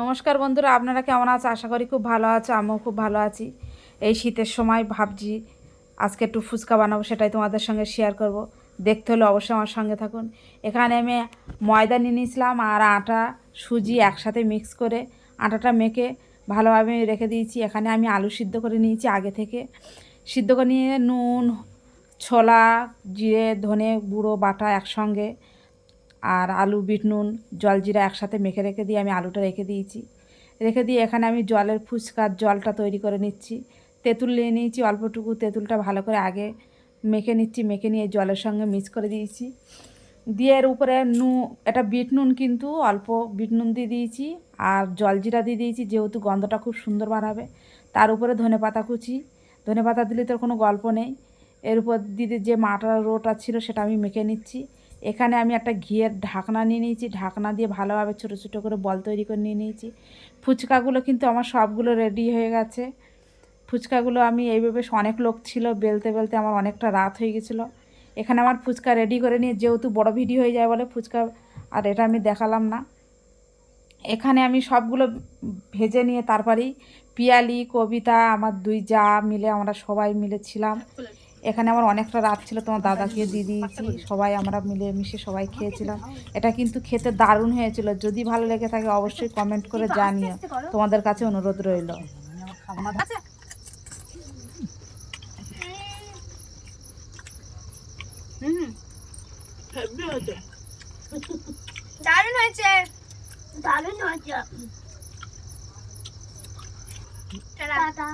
নমস্কার বন্ধুরা, আপনারা কেমন আছে? আশা করি খুব ভালো আছে, আমিও খুব ভালো আছি। এই শীতের সময় ভাবছি আজকে একটু ফুচকা বানাবো, সেটাই তোমাদের সঙ্গে শেয়ার করব। দেখতে হলে অবশ্যই আমার সঙ্গে থাকুন। এখানে আমি ময়দা নিয়ে নিয়েছিলাম আর আটা, সুজি একসাথে মিক্স করে আটাটা মেখে ভালোভাবে রেখে দিয়েছি। এখানে আমি আলু সিদ্ধ করে নিয়েছি আগে থেকে। সিদ্ধ করে নিয়ে নুন, ছোলা, জিরে, ধনে গুঁড়ো, বাটা একসঙ্গে আর আলু, বিট, নুন, জল, জিরা একসাথে মেখে রেখে দিয়ে আমি আলুটা রেখে দিয়েছি। রেখে দিয়ে এখানে আমি জলের ফুচকার জলটা তৈরি করে নিচ্ছি। তেঁতুল নিয়ে নিয়েছি, অল্পটুকু তেঁতুলটা ভালো করে আগে মেখে নিচ্ছি, মেখে নিয়ে জলের সঙ্গে মিক্স করে দিয়েছি। দিয়ে এর উপরে নু, এটা বিট নুন কিন্তু অল্প বিট নুন দিয়ে দিয়েছি আর জল, জিরা দিয়ে দিয়েছি, যেহেতু গন্ধটা খুব সুন্দর বার হবে তার উপরে ধনে পাতা কুচি। ধনে পাতা দিলে তো কোনো গল্প নেই। এর উপর দিদি যে মাটার রোটা ছিল সেটা আমি মেখে নিচ্ছি। এখানে আমি একটা ঘিয়ের ঢাকনা নিয়ে নিয়েছি। ঢাকনা দিয়ে ভালোভাবে ছোটো ছোটো করে বল তৈরি করে নিয়ে নিয়েছি। ফুচকাগুলো কিন্তু আমার সবগুলো রেডি হয়ে গেছে। ফুচকাগুলো আমি এইভাবে অনেক লোক ছিল, বেলতে বেলতে আমার অনেকটা রাত হয়ে গেছিল। এখানে আমার ফুচকা রেডি করে নিয়ে, যেহেতু বড় ভিডিও হয়ে যায় বলে ফুচকা আর এটা আমি দেখালাম না। এখানে আমি সবগুলো ভেজে নিয়ে তারপরেই পিয়ালি, কবিতা, আমার দুই যা মিলে আমরা সবাই মিলে ছিলাম। এখানে আমার অনেকটা রাত ছিল তোমার দাদাকে দিয়ে দিয়েছি সবাই আমরা মিলে মিশে সবাই খেয়েছিলাম। এটা কিন্তু খেতে দারুণ হয়েছিল। যদি ভালো লেগে থাকে অবশ্যই কমেন্ট করে জানিও। তোমাদের কাছে অনুরোধ রইল। দারুণ হয়েছে। দারুণ হয়েছে। টাটা।